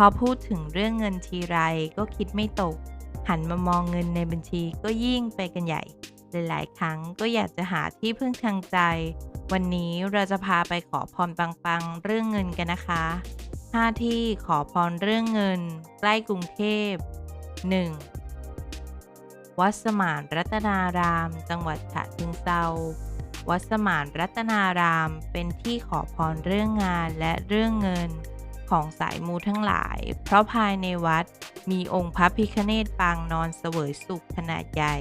พอพูดถึงเรื่องเงินทีไรก็คิดไม่ตก หันมามองเงินในบัญชีก็ยิ่งไปกันใหญ่ หลาย ๆ ครั้งก็อยากจะหาที่พึ่งทางใจ วันนี้เราจะพาไปขอพรปัง ๆ เรื่องเงินกันนะคะ 5 ที่ขอพรเรื่องเงิน ใกล้กรุงเทพ 1. วัดสมานรัตนาราม จังหวัดฉะเชิงเทราวัดสมานรัตนาราม เป็นที่ขอพรเรื่องงานและเรื่องเงิน ของสายมูทั้งหลาย เพราะภายในวัดมีองค์พระพิคเนตปางนอนเสวยสุขขนาดใหญ่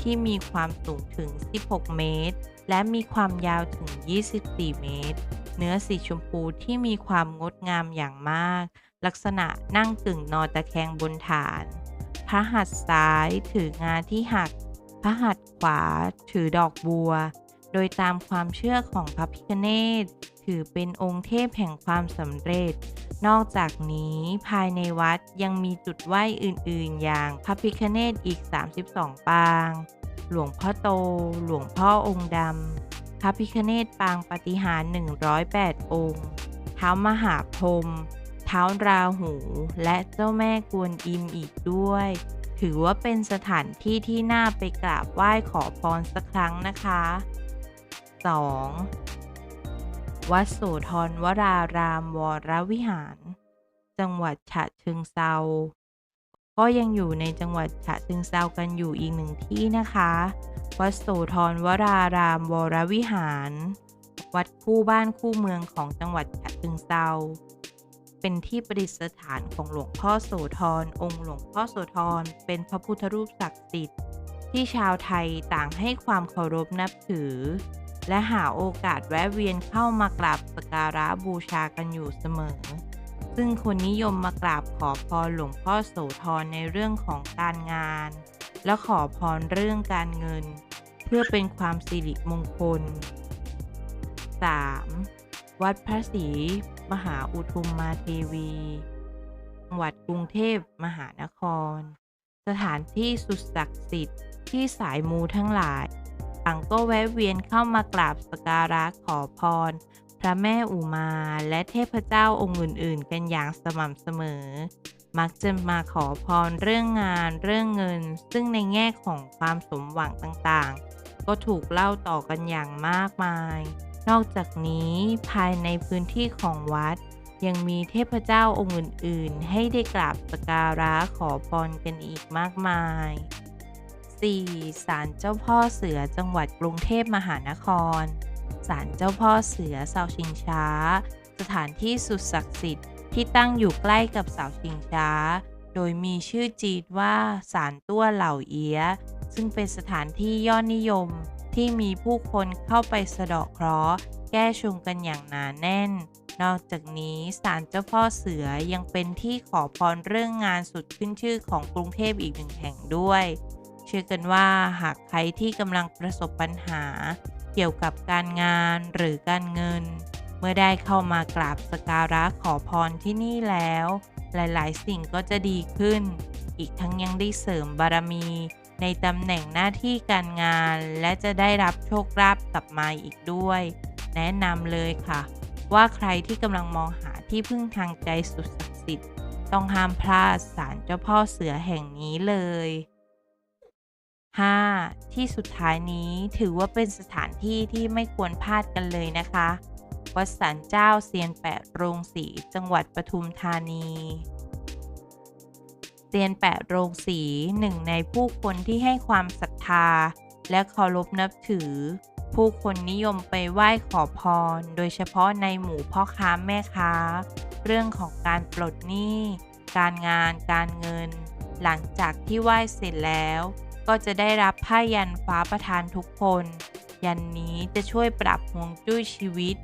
ที่มีความสูงถึง 16 เมตร และมีความยาวถึง 24 เมตร เนื้อสีชมพูที่มีความงดงามอย่างมาก ลักษณะนั่งกึ่งนอนตะแคงบนฐาน พระหัตถ์ซ้ายถืองาที่หัก พระหัตถ์ขวาถือดอกบัว โดยตามความเชื่อของพระพิคเนตถือเป็นองค์เทพแห่งความสำเร็จ นอกจากนี้ภายในวัดยังมีจุดไหว้อื่นๆ อย่างพระพิคเนตอีก 32 ปาง หลวงพ่อโต หลวงพ่อองค์ดำพระพิคเนตปางปฏิหาร 108 องค์ เท้ามหาพรหมเท้าราหู และเจ้าแม่กวนอิมอีกด้วย ถือว่าเป็นสถานที่ที่น่าไปกราบไหว้ขอพรสักครั้งนะคะ 2. วัดโสธรวรารามวรวิหาร จังหวัดฉะเชิงเซา ก็ยังอยู่ในจังหวัดฉะเชิงเซากันอยู่อีกหนึ่งที่นะคะ วัดโสธรวรารามวรวิหาร วัดคู่บ้านคู่เมืองของจังหวัดฉะเชิงเซา เป็นที่ประดิษฐานของหลวงพ่อโสธร องค์หลวงพ่อโสธร เป็นพระพุทธรูปศักดิ์สิทธิ์ที่ชาวไทยต่างให้ความเคารพนับถือ และหาโอกาสแวะเวียนเข้ามากราบสการะบูชากันอยู่เสมอ ซึ่งคนนิยมมากราบขอพรหลวงพ่อโสธรในเรื่องของการงาน และขอพรเรื่องการเงิน เพื่อเป็นความสิริมงคล 3. วัดพระศรีมหาอุทุมมาเทวีจังหวัดกรุงเทพมหานคร สถานที่สุดศักดิ์สิทธิ์ที่สายมูทั้งหลาย ต่างก็แวะเวียนเข้ามากราบสการะขอพร พระแม่อุมาและเทพเจ้าองค์อื่น ๆ กันอย่างสม่ำเสมอ มักจะมาขอพรเรื่องงานเรื่องเงิน ซึ่งในแง่ของความสมหวังต่างๆ ก็ถูกเล่าต่อกันอย่างมากมาย นอกจากนี้ภายในพื้นที่ของวัดยังมีเทพเจ้าองค์อื่น ๆ ให้ได้กราบสการะขอพรกันอีกมากมาย 4. ศาลเจ้าพ่อเสือจังหวัดกรุงเทพมหานคร ศาลเจ้าพ่อเสือเสาชิงช้า สถานที่สุดศักดิ์สิทธิ์ที่ตั้งอยู่ใกล้กับเสาชิงช้า โดยมีชื่อจีดว่าศาลตั้วเหล่าเอียซึ่งเป็นสถานที่ยอดนิยมที่มีผู้คนเข้าไปสะเดาะเคราะห์แก้ชงกันอย่างหนาแน่น นอกจากนี้ศาลเจ้าพ่อเสือยังเป็นที่ขอพรเรื่องงานสุดขึ้นชื่อของกรุงเทพอีกหนึ่งแห่งด้วย เชื่อกันว่าหากใครที่กำลังประสบปัญหา เกี่ยวกับการงานหรือการเงิน เมื่อได้เข้ามากราบสการะขอพรที่นี่แล้ว หลายๆ สิ่งก็จะดีขึ้น อีกทั้งยังได้เสริมบารมี ในตำแหน่งหน้าที่การงาน และจะได้รับโชคลาภกลับมาอีกด้วย แนะนำเลยค่ะ ว่าใครที่กำลังมองหาที่พึ่งทางใจสุดศักดิ์สิทธิ์ต้องห้ามพลาดศาลเจ้าพ่อเสือแห่งนี้เลย 5. ที่สุดท้ายนี้ถือว่าเป็นสถานที่ที่ไม่ควรพลาดกันเลยนะคะ วัดสันเจ้าเซียนแปดโรงสี จังหวัดปทุมธานีเซียนแปดโรงสีหนึ่งในผู้คนที่ให้ความศรัทธา และเคารพนับถือ ผู้คนนิยมไปไหว้ขอพร โดยเฉพาะในหมู่พ่อค้าแม่ค้า เรื่องของการปลดหนี้ การงาน การเงิน หลังจากที่ไหว้เสร็จแล้ว ก็จะได้รับผ้ายันฟ้าประทานทุกคน ยันนี้จะช่วยปรับฮวงจุ้ยชีวิต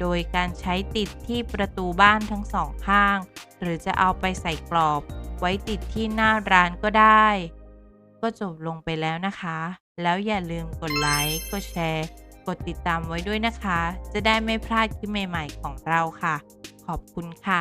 โดยการใช้ติดที่ประตูบ้านทั้งสองข้าง หรือจะเอาไปใส่กรอบ ไว้ติดที่หน้าร้านก็ได้ ก็จบลงไปแล้วนะคะ แล้วอย่าลืมกดไลค์กดแชร์ กดติดตามไว้ด้วยนะคะ จะได้ไม่พลาดคลิปใหม่ ๆ ของเราค่ะ ขอบคุณค่ะ